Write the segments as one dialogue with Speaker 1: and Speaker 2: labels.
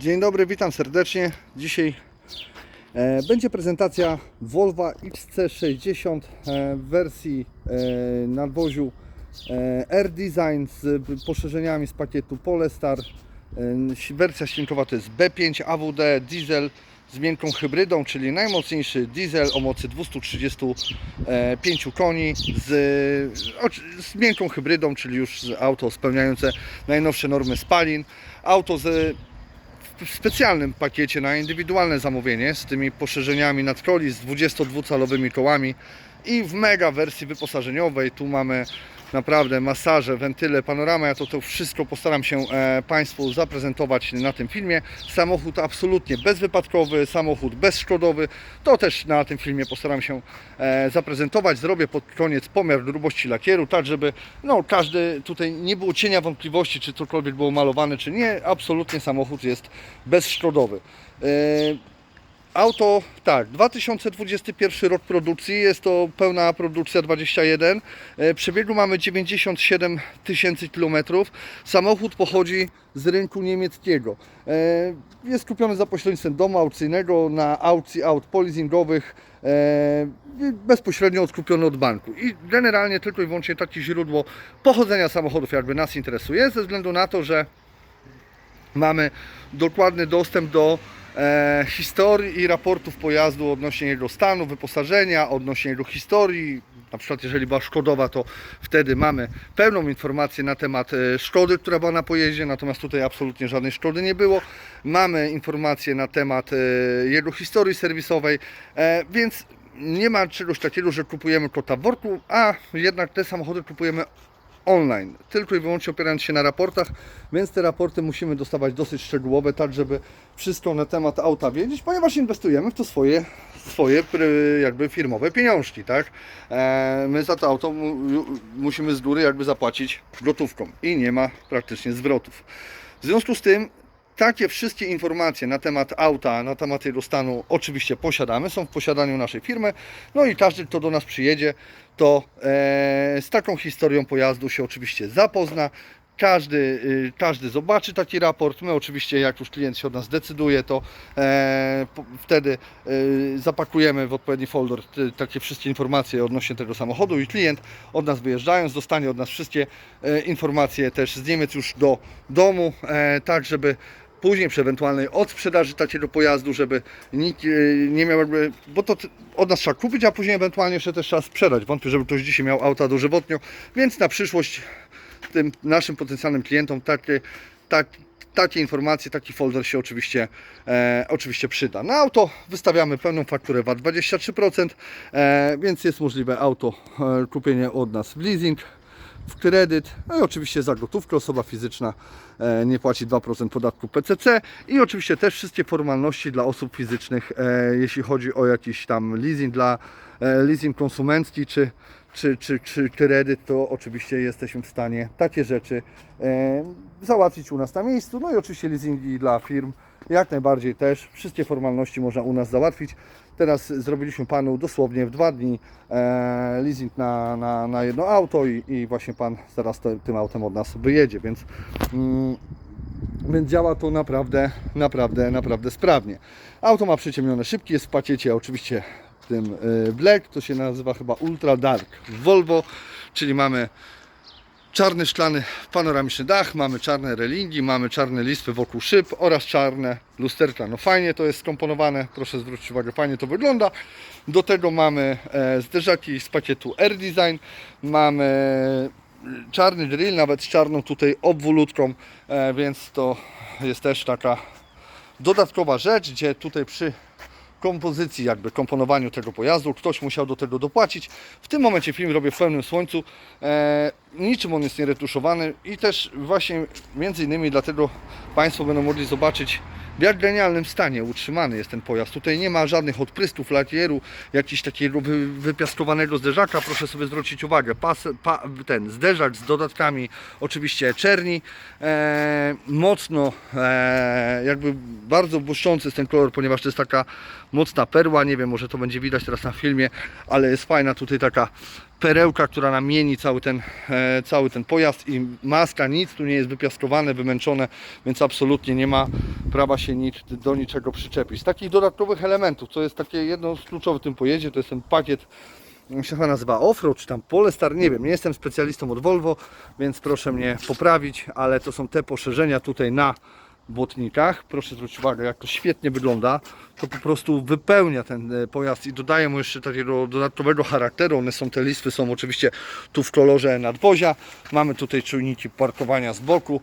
Speaker 1: Dzień dobry, witam serdecznie. Dzisiaj e, będzie prezentacja Volvo XC60 e, w wersji e, nadwoziu e, Air Design z poszerzeniami z pakietu Polestar. E, wersja silnikowa to jest B5 AWD diesel z miękką hybrydą, czyli najmocniejszy diesel o mocy 235 koni z, z miękką hybrydą, czyli już auto spełniające najnowsze normy spalin. Auto z w specjalnym pakiecie na indywidualne zamówienie z tymi poszerzeniami nadkoli z 22-calowymi kołami i w mega wersji wyposażeniowej. Tu mamy naprawdę masaże, wentyle, panorama. Ja to, to wszystko postaram się e, Państwu zaprezentować na tym filmie. Samochód absolutnie bezwypadkowy, samochód bezszkodowy. To też na tym filmie postaram się e, zaprezentować. Zrobię pod koniec pomiar grubości lakieru, tak żeby no, każdy tutaj nie było cienia wątpliwości, czy cokolwiek było malowane, czy nie. Absolutnie samochód jest bezszkodowy. Auto, tak, 2021 rok produkcji, jest to pełna produkcja 21. E, Przebiegu mamy 97 tysięcy kilometrów. Samochód pochodzi z rynku niemieckiego. E, Jest kupiony za pośrednictwem domu aukcyjnego na aukcji aut polizingowych. e, Bezpośrednio odkupiony od banku. I generalnie tylko i wyłącznie takie źródło pochodzenia samochodów jakby nas interesuje, ze względu na to, że mamy dokładny dostęp do e, historii i raportów pojazdu odnośnie jego stanu, wyposażenia, odnośnie jego historii. Na przykład jeżeli była szkodowa, to wtedy mamy pełną informację na temat e, szkody, która była na pojeździe, natomiast tutaj absolutnie żadnej szkody nie było. Mamy informacje na temat e, jego historii serwisowej, więc nie ma czegoś takiego, że kupujemy kota w worku, a jednak te samochody kupujemy online, tylko i wyłącznie opierając się na raportach, więc te raporty musimy dostawać dosyć szczegółowe, tak żeby wszystko na temat auta wiedzieć, ponieważ inwestujemy w to swoje, swoje jakby firmowe pieniążki, tak? E, my za to auto mu, musimy z góry jakby zapłacić gotówką i nie ma praktycznie zwrotów. W związku z tym takie wszystkie informacje na temat auta, na temat jego stanu oczywiście posiadamy, są w posiadaniu naszej firmy. No i każdy, kto do nas przyjedzie, to e, z taką historią pojazdu się oczywiście zapozna. Każdy, y, każdy zobaczy taki raport. My oczywiście, jak już klient się od nas decyduje, to e, po, wtedy e, zapakujemy w odpowiedni folder te, takie wszystkie informacje odnośnie tego samochodu i klient od nas wyjeżdżając dostanie od nas wszystkie e, informacje też z Niemiec już do domu, e, tak żeby później przy ewentualnej odsprzedaży takiego pojazdu, żeby nikt e, nie miał jakby, bo to od nas trzeba kupić, a później ewentualnie jeszcze też trzeba sprzedać. Wątpię, żeby ktoś dzisiaj miał auta dożywotnio, więc na przyszłość tym naszym potencjalnym klientom takie, tak, takie informacje, taki folder się oczywiście, e, oczywiście przyda. Na auto wystawiamy pełną fakturę VAT 23%, e, więc jest możliwe auto e, kupienie od nas w leasing w kredyt, no i oczywiście za gotówkę osoba fizyczna e, nie płaci 2% podatku PCC i oczywiście też wszystkie formalności dla osób fizycznych, e, jeśli chodzi o jakiś tam leasing dla e, leasing konsumencki czy, czy, czy, czy kredyt, to oczywiście jesteśmy w stanie takie rzeczy załatwić u nas na miejscu, no i oczywiście leasingi dla firm jak najbardziej też, wszystkie formalności można u nas załatwić. Teraz zrobiliśmy Panu dosłownie w dwa dni e, leasing na, na, na jedno auto i, i właśnie Pan zaraz tym autem od nas wyjedzie, więc, mm, więc działa to naprawdę, naprawdę, naprawdę sprawnie. Auto ma przyciemnione szybki, jest w pakiecie oczywiście tym y, Black, to się nazywa chyba Ultra Dark Volvo, czyli mamy czarny szklany panoramiczny dach, mamy czarne relingi, mamy czarne listwy wokół szyb oraz czarne lusterka. No fajnie to jest skomponowane, proszę zwrócić uwagę, fajnie to wygląda. Do tego mamy e, zderzaki z pakietu Air Design, mamy czarny drill, nawet z czarną tutaj obwolutką, e, więc to jest też taka dodatkowa rzecz, gdzie tutaj przy kompozycji, jakby komponowaniu tego pojazdu. Ktoś musiał do tego dopłacić. W tym momencie film robię w pełnym słońcu. E, niczym on jest nie retuszowany i też właśnie między innymi dlatego Państwo będą mogli zobaczyć w jak genialnym stanie utrzymany jest ten pojazd. Tutaj nie ma żadnych odprystów lakieru, jakiś takiego wy, wypiaskowanego zderzaka. Proszę sobie zwrócić uwagę, pas, pa, ten zderzak z dodatkami oczywiście czerni. E, mocno e, jakby bardzo błyszczący jest ten kolor, ponieważ to jest taka mocna perła, nie wiem, może to będzie widać teraz na filmie, ale jest fajna tutaj taka perełka, która nam mieni cały ten, e, cały ten pojazd i maska, nic tu nie jest wypiaskowane, wymęczone, więc absolutnie nie ma prawa się nic do niczego przyczepić. Z takich dodatkowych elementów, co jest takie jedno z kluczowych w tym pojeździe, to jest ten pakiet on się chyba nazywa Offroad, czy tam Polestar, nie wiem, nie jestem specjalistą od Volvo, więc proszę mnie poprawić, ale to są te poszerzenia tutaj na błotnikach. Proszę zwrócić uwagę, jak to świetnie wygląda. To po prostu wypełnia ten e, pojazd i dodaje mu jeszcze takiego dodatkowego charakteru. One są, te listwy są oczywiście tu w kolorze nadwozia. Mamy tutaj czujniki parkowania z boku.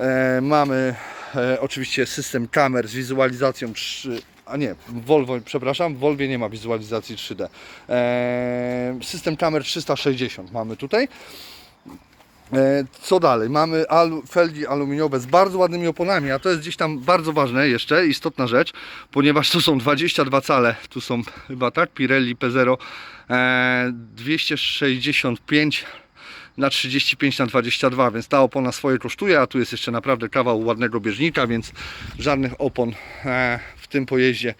Speaker 1: E, mamy e, oczywiście system kamer z wizualizacją 3, a nie, Volvo, przepraszam, w Volvo nie ma wizualizacji 3D. E, system kamer 360 mamy tutaj. E, Co dalej? Mamy alu, felgi aluminiowe z bardzo ładnymi oponami, a to jest gdzieś tam bardzo ważne jeszcze, istotna rzecz, ponieważ tu są 22 cale, tu są chyba tak, Pirelli P0 e, 265 na 35 na 22, więc ta opona swoje kosztuje, a tu jest jeszcze naprawdę kawał ładnego bieżnika, więc żadnych opon e, w tym pojeździe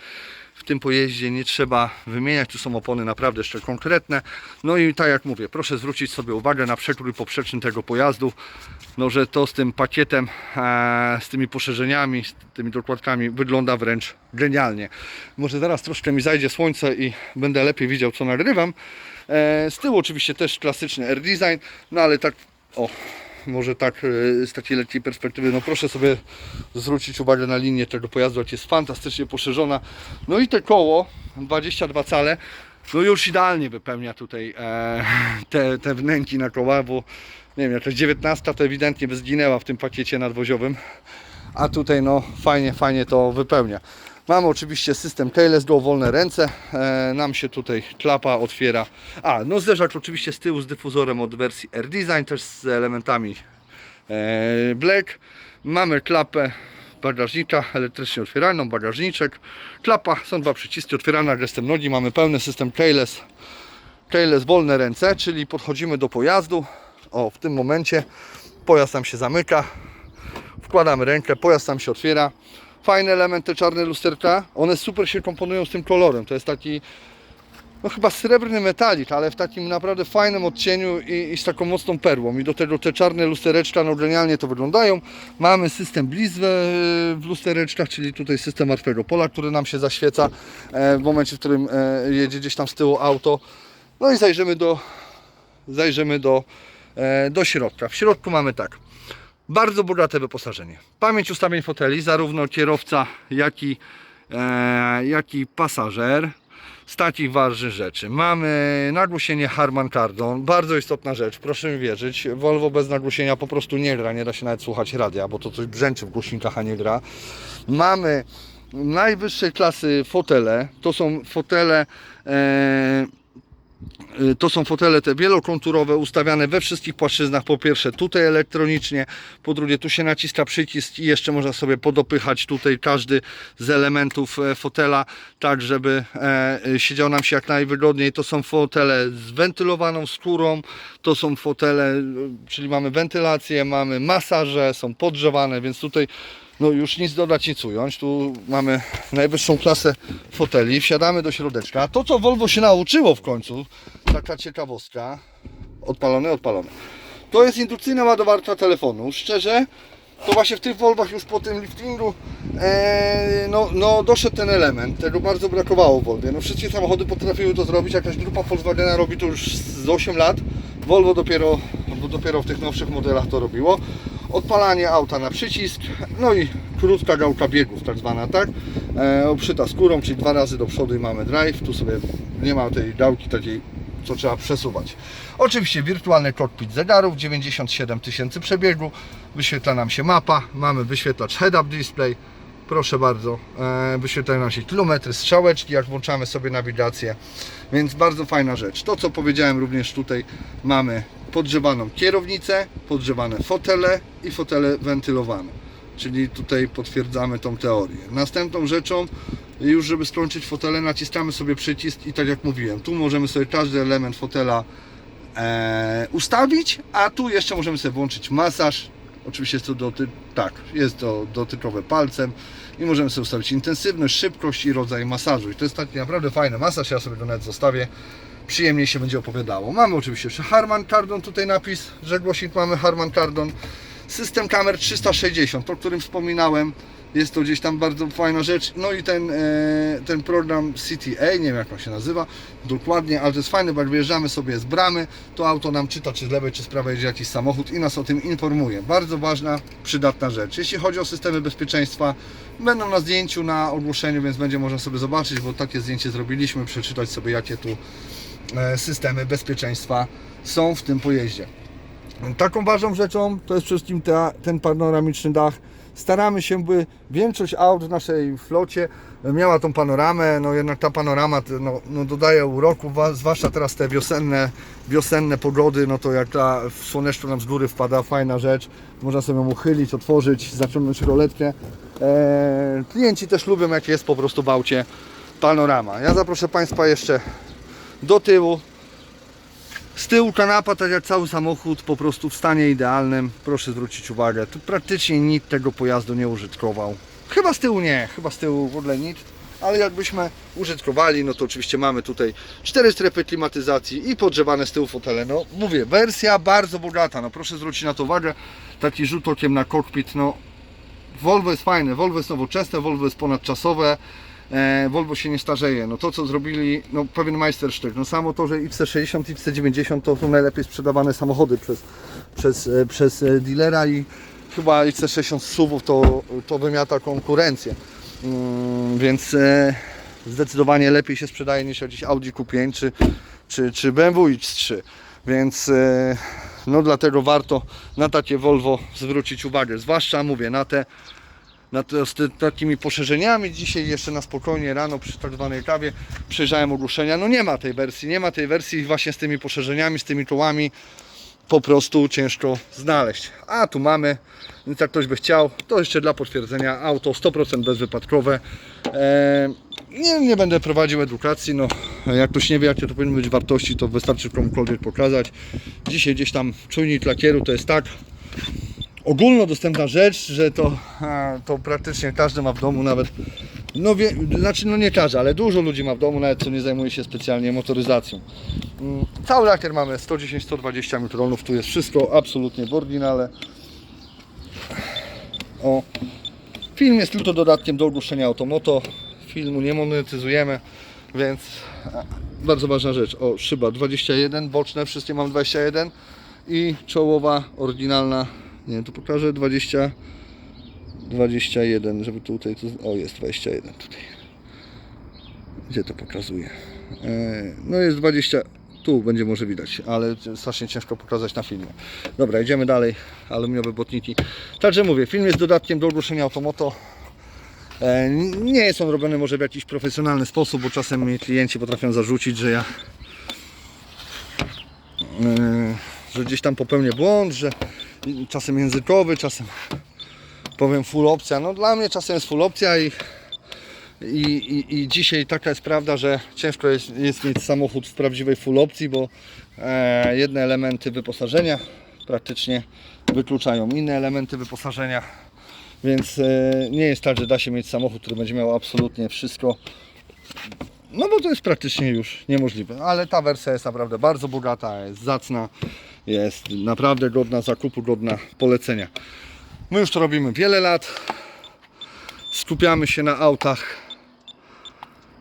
Speaker 1: tym pojeździe nie trzeba wymieniać, tu są opony naprawdę jeszcze konkretne. No i tak jak mówię, proszę zwrócić sobie uwagę na przekrój poprzeczny tego pojazdu, no że to z tym pakietem, e, z tymi poszerzeniami, z tymi dokładkami wygląda wręcz genialnie. Może zaraz troszkę mi zajdzie słońce i będę lepiej widział co nagrywam. E, z tyłu oczywiście też klasyczny air design, no ale tak, o, może tak e, z takiej lekkiej perspektywy, no proszę sobie zwrócić uwagę na linię tego pojazdu, jak jest fantastycznie poszerzona. No i te koło, 22 cale, no już idealnie wypełnia tutaj e, te, te wnęki na koła, bo nie wiem, jakaś 19 to ewidentnie by zginęła w tym pakiecie nadwoziowym, a tutaj no fajnie, fajnie to wypełnia. Mamy oczywiście system keyless go, wolne ręce, e, nam się tutaj klapa otwiera. A, no zderzak oczywiście z tyłu z dyfuzorem od wersji Air Design, też z elementami e, Black. Mamy klapę bagażnika elektrycznie otwieralną, bagażniczek. Klapa, są dwa przyciski, otwierana gestem nogi. Mamy pełny system keyless, keyless wolne ręce, czyli podchodzimy do pojazdu. O, w tym momencie pojazd nam się zamyka. Wkładamy rękę, pojazd nam się otwiera. Fajny element te czarne lusterka. One super się komponują z tym kolorem. To jest taki no chyba srebrny metalik, ale w takim naprawdę fajnym odcieniu i, i z taką mocną perłą. I do tego te czarne lustereczka, no genialnie to wyglądają. Mamy system bliz w, w lustereczkach, czyli tutaj system martwego pola, który nam się zaświeca e, w momencie, w którym e, jedzie gdzieś tam z tyłu auto. No i zajrzymy do, zajrzymy do, e, do środka. W środku mamy tak. Bardzo bogate wyposażenie. Pamięć ustawień foteli, zarówno kierowca, jak i, e, jak i pasażer. Z takich ważnych rzeczy. Mamy nagłośnienie Harman Kardon. Bardzo istotna rzecz, proszę mi wierzyć. Volvo bez nagłośnienia po prostu nie gra, nie da się nawet słuchać radia, bo to coś brzęczy w głośnikach, a nie gra. Mamy najwyższej klasy fotele. To są fotele e, To są fotele te wielokonturowe, ustawiane we wszystkich płaszczyznach. Po pierwsze tutaj elektronicznie, po drugie tu się naciska przycisk i jeszcze można sobie podopychać tutaj każdy z elementów e, fotela, tak żeby e, e, siedział nam się jak najwygodniej. To są fotele z wentylowaną skórą, to są fotele, y, czyli mamy wentylację, mamy masaże, są podgrzewane, więc tutaj no już nic dodać, nic ująć. Tu mamy najwyższą klasę foteli. Wsiadamy do środeczka. To, co Volvo się nauczyło w końcu, taka ciekawostka. Odpalone, odpalone. To jest indukcyjna ładowarka telefonu. Szczerze, to właśnie w tych Volvach już po tym liftingu e, no, no doszedł ten element. Tego bardzo brakowało w Volvie. No wszystkie samochody potrafiły to zrobić. Jakaś grupa Volkswagena robi to już z 8 lat. Volvo dopiero, dopiero w tych nowszych modelach to robiło. Odpalanie auta na przycisk, no i krótka gałka biegów, tak zwana, tak? E, obszyta skórą, czyli dwa razy do przodu i mamy drive. Tu sobie nie ma tej gałki takiej, co trzeba przesuwać. Oczywiście wirtualny kokpit zegarów, 97 tysięcy przebiegu, wyświetla nam się mapa, mamy wyświetlacz head-up display, proszę bardzo, e, wyświetlają nam się kilometry, strzałeczki, jak włączamy sobie nawigację, więc bardzo fajna rzecz. To co powiedziałem również tutaj mamy podgrzewaną kierownicę, podgrzewane fotele i fotele wentylowane. Czyli tutaj potwierdzamy tą teorię. Następną rzeczą, już żeby skończyć fotele, naciskamy sobie przycisk i tak jak mówiłem, tu możemy sobie każdy element fotela e, ustawić, a tu jeszcze możemy sobie włączyć masaż. Oczywiście jest to doty tak, jest to dotykowe palcem i możemy sobie ustawić intensywność, szybkość i rodzaj masażu. I to jest taki naprawdę fajny masaż, ja sobie go nawet zostawię. Przyjemniej się będzie opowiadało. Mamy oczywiście jeszcze Harman Kardon, tutaj napis, że głośnik mamy Harman Kardon. System kamer 360, o którym wspominałem, Jest to gdzieś tam bardzo fajna rzecz. No i ten, e, ten program CTA, nie wiem jak on się nazywa dokładnie, ale to jest fajne, bo jak wyjeżdżamy sobie z bramy, to auto nam czyta, czy z lewej, czy z prawej jedzie jakiś samochód i nas o tym informuje. Bardzo ważna, przydatna rzecz. Jeśli chodzi o systemy bezpieczeństwa, będą na zdjęciu, na ogłoszeniu, więc będzie można sobie zobaczyć, bo takie zdjęcie zrobiliśmy, przeczytać sobie jakie tu e, systemy bezpieczeństwa są w tym pojeździe. Taką ważną rzeczą to jest przede wszystkim ta, ten panoramiczny dach. Staramy się, by większość aut w naszej flocie miała tą panoramę, no jednak ta panorama no, no dodaje uroku, zwłaszcza teraz te wiosenne, wiosenne pogody, no to jak ta w nam z góry wpada, fajna rzecz, można sobie ją uchylić, otworzyć, zaciągnąć roletkę. Eee, klienci też lubią jak jest po prostu w aucie panorama. Ja zaproszę Państwa jeszcze do tyłu, z tyłu kanapa, tak jak cały samochód, po prostu w stanie idealnym. Proszę zwrócić uwagę, tu praktycznie nikt tego pojazdu nie użytkował. Chyba z tyłu nie, chyba z tyłu w ogóle nic. Ale jakbyśmy użytkowali, no to oczywiście mamy tutaj cztery strefy klimatyzacji i podgrzewane z tyłu fotele. No mówię, wersja bardzo bogata, no proszę zwrócić na to uwagę. Taki rzut okiem na kokpit, no Volvo jest fajne, Volvo jest nowoczesne, Volvo jest ponadczasowe, e, Volvo się nie starzeje. No to co zrobili, no pewien majstersztyk. No samo to, że XC60, XC90 to są najlepiej sprzedawane samochody przez, przez, e, przez e, dealera i chyba XC60 SUVów to, to wymiata konkurencję. Mm, więc e, zdecydowanie lepiej się sprzedaje niż jakiś Audi Q5 czy, czy, czy BMW X3. Więc e, no dlatego warto na takie Volvo zwrócić uwagę. Zwłaszcza mówię na te na te, z te, takimi poszerzeniami. Dzisiaj jeszcze na spokojnie rano przy tak zwanej kawie przejrzałem ogłoszenia. No nie ma tej wersji, nie ma tej wersji właśnie z tymi poszerzeniami, z tymi kołami po prostu ciężko znaleźć. A tu mamy, więc jak ktoś by chciał, to jeszcze dla potwierdzenia auto 100% bezwypadkowe. Eee, nie, nie będę prowadził edukacji, no jak ktoś nie wie jakie to powinny być wartości, to wystarczy komukolwiek pokazać. Dzisiaj gdzieś tam czujnik lakieru to jest tak, ogólnodostępna rzecz, że to, to praktycznie każdy ma w domu nawet, no wie, znaczy no nie każdy, ale dużo ludzi ma w domu nawet co nie zajmuje się specjalnie motoryzacją. Mm, Cały lakier mamy 110-120 mikronów, tu jest wszystko absolutnie w oryginale. O, film jest tylko dodatkiem do ogłoszenia Automoto, filmu nie monetyzujemy, więc bardzo ważna rzecz, o szyba 21, boczne wszystkie mam 21 i czołowa oryginalna, nie tu pokażę 20 21, żeby tutaj, tu, o jest 21 tutaj. Gdzie to pokazuje? E, no jest 20 tu będzie może widać, ale strasznie ciężko pokazać na filmie. Dobra, idziemy dalej, aluminiowe botniki także mówię, film jest dodatkiem do ogłoszenia Automoto. E, Nie jest on robiony może w jakiś profesjonalny sposób, bo czasem mnie klienci potrafią zarzucić, że ja e, że gdzieś tam popełnię błąd, że czasem językowy, czasem powiem full opcja. No dla mnie czasem jest full opcja i, i, i, i dzisiaj taka jest prawda, że ciężko jest, jest mieć samochód w prawdziwej full opcji, bo e, jedne elementy wyposażenia praktycznie wykluczają inne elementy wyposażenia. Więc e, nie jest tak, że da się mieć samochód, który będzie miał absolutnie wszystko. No bo to jest praktycznie już niemożliwe. Ale ta wersja jest naprawdę bardzo bogata, jest zacna, jest naprawdę godna zakupu, godna polecenia. My już to robimy wiele lat. Skupiamy się na autach.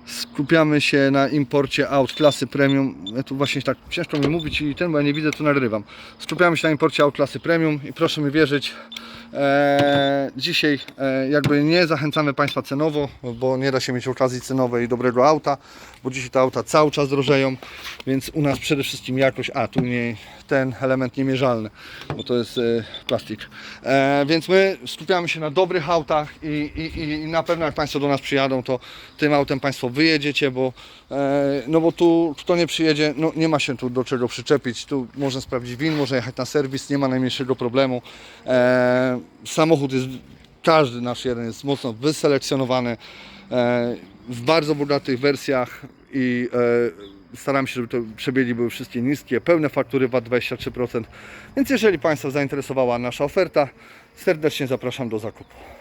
Speaker 1: Skupiamy się na imporcie aut klasy premium. Ja tu właśnie tak ciężko mi mówić i ten, bo ja nie widzę, tu nagrywam. Skupiamy się na imporcie aut klasy premium i proszę mi wierzyć, e, dzisiaj e, jakby nie zachęcamy Państwa cenowo, bo nie da się mieć okazji cenowej i dobrego auta, bo dzisiaj te auta cały czas drożeją, więc u nas przede wszystkim jakość, a tu nie, ten element niemierzalny, bo to jest e, plastik. Więc my skupiamy się na dobrych autach i, i, i na pewno jak Państwo do nas przyjadą, to tym autem Państwo wyjedziecie, bo, no bo tu kto nie przyjedzie, no nie ma się tu do czego przyczepić. Tu można sprawdzić win, można jechać na serwis, nie ma najmniejszego problemu. Samochód jest, każdy nasz jeden jest mocno wyselekcjonowany e, w bardzo bogatych wersjach i e, staramy się, żeby to przebiegi były wszystkie niskie, pełne faktury VAT 23%. Więc jeżeli Państwa zainteresowała nasza oferta, serdecznie zapraszam do zakupu.